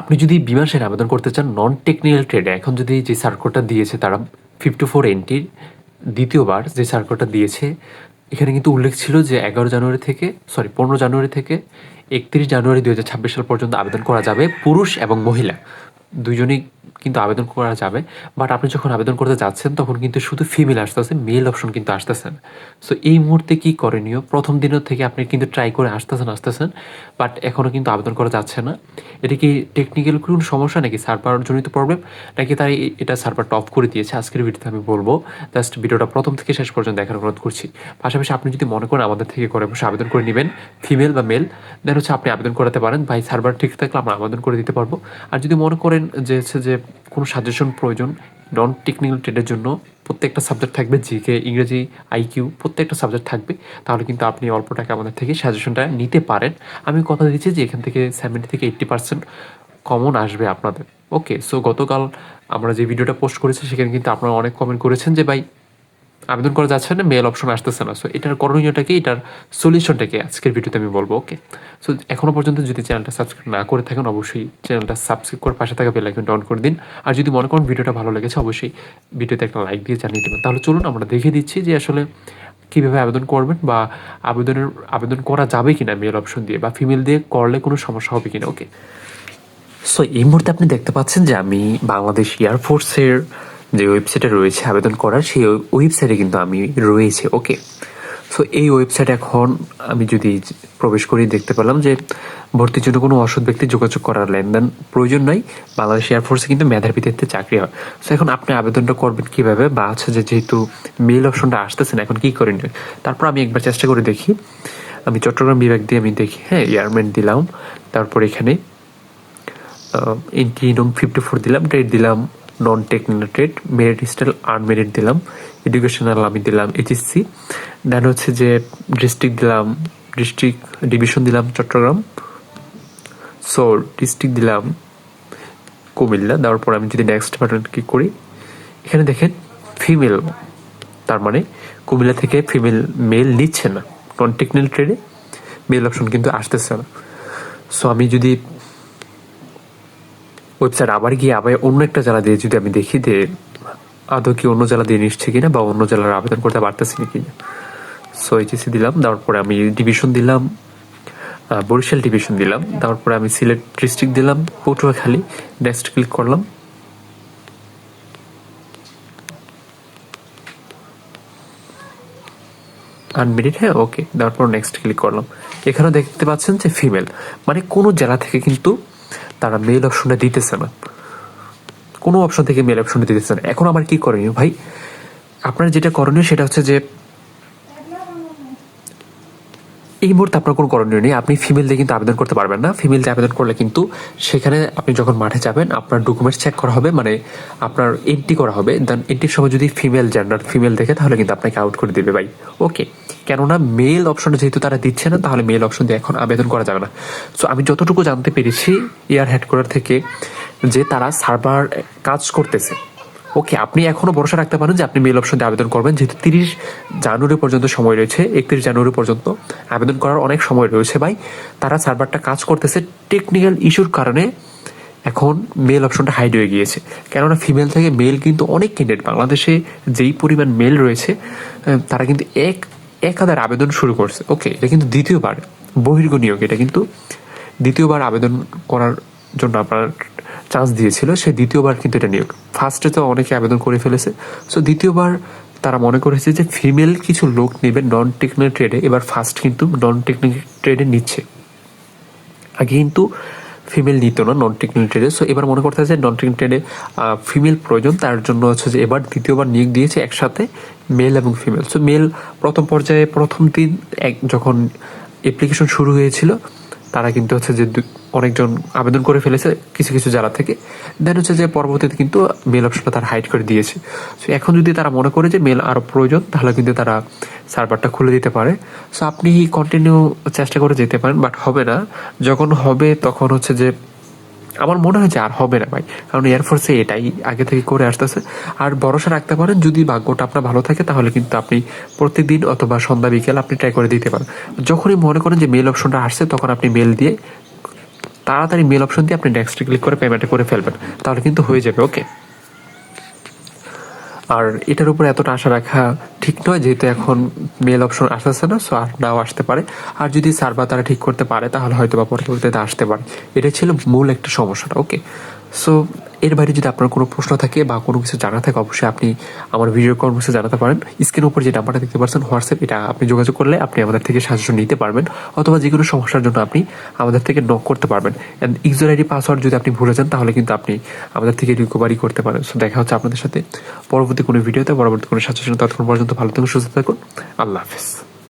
আপনি যদি বিমান সেনা আবেদন করতে চান নন টেকনিক্যাল ট্রেডে এখন যদি যে সার্কুলটা দিয়েছে তারা ফিফটি ফোর এনটির দ্বিতীয়বার যে সার্কুলটা দিয়েছে, এখানে কিন্তু উল্লেখ ছিল যে এগারো জানুয়ারি থেকে সরি পনেরো জানুয়ারি থেকে একত্রিশ জানুয়ারি দু হাজার ছাব্বিশ সাল পর্যন্ত আবেদন করা যাবে পুরুষ এবং মহিলা। দুজনেই কিন্তু আবেদন করা যাবে। বাট আপনি যখন আবেদন করতে যাচ্ছেন, তখন কিন্তু শুধু ফিমেল আসতেছে মেল অপশন কিন্তু আসতেছেন সো এই মুহূর্তে কি করণীয়? প্রথম দিনের থেকে আপনি কিন্তু ট্রাই করে আসতেছেন আসতেছেন বাট এখনও কিন্তু আবেদন করা যাচ্ছে না। এটা কি টেকনিক্যাল কোনো সমস্যা নাকি সার্ভার জনিত প্রবলেম নাকি তাই এটা সার্ভারটা অফ করে দিয়েছে? আজকের ভিডিওতে আমি বলব জাস্ট ভিডিওটা প্রথম থেকে শেষ পর্যন্ত দেখার অনুরোধ করছি। পাশাপাশি আপনি যদি মনে করেন আমাদের থেকে করে বসে আবেদন করে নেবেন ফিমেল বা মেল দেন হচ্ছে আপনি আবেদন করাতে পারেন। ভাই সার্ভার ঠিক থাকলে আমরা আবেদন করে দিতে পারব। আর যদি মনে করেন যে হচ্ছে যে কোনো সাজেশন প্রয়োজন নন টেকনিক্যাল ট্রেডের জন্য প্রত্যেকটা সাবজেক্ট থাকবে জিকে ইংরেজি আইকিউ প্রত্যেকটা সাবজেক্ট থাকবে। তাহলে কিন্তু আপনি অল্প টাকা আমাদের থেকে সাজেশনটা নিতে পারেন। আমি কথা দিচ্ছি যে এখান থেকে সেভেন্টি থেকে এইট্টি পার্সেন্ট কমন আসবে আপনাদের। ওকে সো গতকাল আমরা যে ভিডিওটা পোস্ট করেছি, সেখানে কিন্তু আপনারা অনেক কমেন্ট করেছেন যে, ভাই আবেদন করা যাচ্ছে না মেল অপশন আসতেছে না। সো এটার করণীয়টা কি? এটার সলিউশনটা কি? আজকের ভিডিওতে আমি বলব ওকে সো এখনও পর্যন্ত যদি চ্যানেলটা সাবস্ক্রাইব না করে থাকেন, অবশ্যই চ্যানেলটা সাবস্ক্রাইব করে পাশে থাকা বেল আইকনটা অন করে দিন। আর যদি মনে করেন ভিডিওটা ভালো লেগেছে, অবশ্যই ভিডিওতে একটা লাইক দিয়ে জানিয়ে দেবেন। তাহলে চলুন, আমরা দেখে দিচ্ছি যে আসলে কীভাবে আবেদন করবেন বা আবেদনের, আবেদন করা যাবে কিনা মেল অপশন দিয়ে বা ফিমেল দিয়ে করলে কোনো সমস্যা হবে কিনা ওকে সো এই মুহূর্তে আপনি দেখতে পাচ্ছেন যে আমি বাংলাদেশ এয়ারফোর্সের যে ওয়েবসাইটে রয়েছে আবেদন করার, সেই ওয়েবসাইটে কিন্তু আমি রয়েছে ওকে সো এই ওয়েবসাইট এখন আমি যদি প্রবেশ করি, দেখতে পেলাম যে ভর্তির জন্য কোনো অসৎ ব্যক্তি যোগাযোগ করার লেনদেন প্রয়োজন নাই। বাংলাদেশ এয়ারফোর্সে কিন্তু মেধার ভিত্তিতে চাকরি হয়। সো এখন আপনি আবেদনটা করবেন কীভাবে? বা হচ্ছে যে যেহেতু মেল অপশনটা আসতেছে না, এখন কী করেন? তারপর আমি একবার চেষ্টা করে দেখি। আমি চট্টগ্রাম বিভাগ দিয়ে আমি দেখি হ্যাঁ এয়ারম্যান দিলাম। তারপর এখানে এন্ট্রি নং ফিফটি ফোর দিলাম ডেট দিলাম। Non technical trade merit style unmarried দিলাম এডুকেশনাল আমি দিলাম এইচএসসি দেন হচ্ছে যে ডিস্ট্রিক্ট দিলাম ডিস্ট্রিক্ট ডিভিশন দিলাম, চট্টগ্রাম। সো ডিস্ট্রিক্ট দিলাম কুমিল্লা, দেওয়ার পর আমি যদি নেক্সট বাটন ক্লিক করি, এখানে দেখেন ফিমেল তার মানে কুমিল্লা থেকে ফিমেল মেল নিচ্ছে না। নন টেকনিক্যাল ট্রেডে মেল অপশন কিন্তু আসতেছে না। সো আমি যদি ওয়েবসাইট আবার গিয়ে আবার অন্য একটা জেলা দিয়ে যদি আমি দেখি যে আদৌ কি অন্য জেলা দিয়ে নিচ্ছে কিনা বা অন্য জেলার আবেদন করতে পারতেছি নাকি। সো এইচএসি দিলাম তারপরে আমি ডিভিশন দিলাম বরিশাল ডিভিশন দিলাম তারপরে আমি সিলেট ডিস্ট্রিক্ট দিলাম, পটুয়াখালী নেক্সট ক্লিক করলাম। আনমেরিড হ্যাঁ ওকে তারপর নেক্সট ক্লিক করলাম। এখানে দেখতে পাচ্ছেন যে ফিমেল মানে কোনো জেলা থেকে কিন্তু তারা মেল অপশনে দিতেছে না। কোনো অপশন থেকে মেল অপশনটা দিতেছে না। এখন আমার কী করণীয়? ভাই, আপনার যেটা করণীয় সেটা হচ্ছে যে এই মুহূর্তে আপনার কোনো করণীয় নেই। আপনি ফিমেল দিয়ে কিন্তু আবেদন করতে পারবেন না। ফিমেল দিয়ে আবেদন করলে কিন্তু সেখানে আপনি যখন মাঠে যাবেন, আপনার ডকুমেন্টস চেক করা হবে মানে আপনার এন্ট্রি করা হবে। দেন এন্ট্রির সময় যদি ফিমেল জেন্ডার ফিমেল দেখে, তাহলে কিন্তু আপনাকে আউট করে দেবে ভাই। ওকে কেননা মেল অপশনটা যেহেতু তারা দিচ্ছে না, তাহলে মেল অপশন দিয়ে এখন আবেদন করা যাবে না। সো আমি যতটুকু জানতে পেরেছি এয়ার হেডকোয়ার্টার থেকে, যে তারা সার্ভার কাজ করতেছে। ওকে আপনি এখনও ভরসা রাখতে পারেন যে আপনি মেল অপশন আবেদন করবেন। যেহেতু তিরিশ জানুয়ারি পর্যন্ত সময় রয়েছে, একত্রিশ জানুয়ারি পর্যন্ত আবেদন করার অনেক সময় রয়েছে ভাই। তারা সার্ভারটা কাজ করতেছে টেকনিক্যাল ইস্যুর কারণে এখন মেল অপশনটা হাইড হয়ে গিয়েছে। কেননা ফিমেল থেকে মেল কিন্তু অনেক ক্যান্ডিডেট বাংলাদেশে যেই পরিমাণ মেল রয়েছে তারা কিন্তু এক এক হাজার আবেদন শুরু করছে। ওকে এটা কিন্তু দ্বিতীয়বার বহির্গ নিয়োগ এটা কিন্তু। দ্বিতীয়বার আবেদন করার জন্য আপনার চান্স দিয়েছিল, সে দ্বিতীয়বার কিন্তু এটা নিয়োগ। ফার্স্টে তো অনেকে আবেদন করে ফেলেছে। সো দ্বিতীয়বার তারা মনে করেছে যে ফিমেল কিছু লোক নেবে নন টেকনিক্যাল ট্রেডে এবার ফার্স্ট কিন্তু নন টেকনিক্যাল ট্রেডে নিচ্ছে। আগে কিন্তু ফিমেল নিত না নন টেকনিক্যাল ট্রেডে সো এবার মনে করতে যে নন টেকনিক্যাল ট্রেডে ফিমেল প্রয়োজন। তার জন্য হচ্ছে যে এবার দ্বিতীয়বার নিয়োগ দিয়েছে একসাথে মেল এবং ফিমেল সো মেল প্রথম পর্যায়ে প্রথম দিন এক, যখন অ্যাপ্লিকেশন শুরু হয়েছিল তারা কিন্তু হচ্ছে যে অনেকজন আবেদন করে ফেলেছে কিছু কিছু জেলা থেকে। দেন হচ্ছে যে পরবর্তীতে কিন্তু মেল অপশনটা তারা হাইড করে দিয়েছে। সো এখন যদি তারা মনে করে যে মেল আরও প্রয়োজন, তাহলে কিন্তু তারা সার্ভারটা খুলে দিতে পারে। সো আপনি কন্টিনিউ চেষ্টা করে যেতে পারেন বাট হবে না। যখন হবে, তখন হচ্ছে যে আমার মনে হয় যে আর হবে না ভাই। কারণ এয়ারফোর্সে এটাই আগে থেকে করে আসতেছে। আর ভরসা রাখতে পারেন, যদি ভাগ্যটা আপনার ভালো থাকে, তাহলে কিন্তু আপনি প্রত্যেকদিন অথবা সন্ধ্যা, বিকেল আপনি ট্রাই করে দিতে পারেন। যখনই মনে করেন যে মেল অপশনটা আসছে, তখন আপনি মেল দিয়ে তাড়াতাড়ি মেল অপশন দিয়ে আপনি নেক্সট ক্লিক করে পেমেন্ট করে ফেলবেন। তাহলে কিন্তু হয়ে যাবে ওকে আর এটার উপরে এতটা আশা রাখা ঠিক নয়, যেহেতু এখন মেল অপশন আসতেছে না সো আর নাও আসতে পারে। আর যদি সার্ভার তারা ঠিক করতে পারে, তাহলে হয়তো বা পরবর্তীতে আসতে পারে। এটা ছিল মূল একটা সমস্যাটা ওকে সো এর বাইরে যদি আপনার কোনো প্রশ্ন থাকে বা কোনো কিছু জানা থাকে, অবশ্যই আপনি আমার ভিডিও কনভার্সে জানাতে পারেন। স্ক্রিনের উপর যে নাম্বারটা দেখতে পাচ্ছেন হোয়াটসঅ্যাপ এটা আপনি যোগাযোগ করলে আপনি আমাদের থেকে সাহায্য নিতে পারবেন, অথবা যে কোনো সমস্যার জন্য আপনি আমাদের থেকে নক করতে পারবেন। অ্যান্ড ইউজার আইডি পাসওয়ার্ড যদি আপনি ভুলে যান, তাহলে কিন্তু আপনি আমাদের থেকে রিকভারি করতে পারেন। সো দেখা হচ্ছে আপনাদের সাথে পরবর্তী কোনো ভিডিওতে পরবর্তী কোনো সাহায্যের জন্য ততক্ষণ পর্যন্ত ভালো থাকুন, সুস্থ থাকুন। আল্লাহ হাফিজ।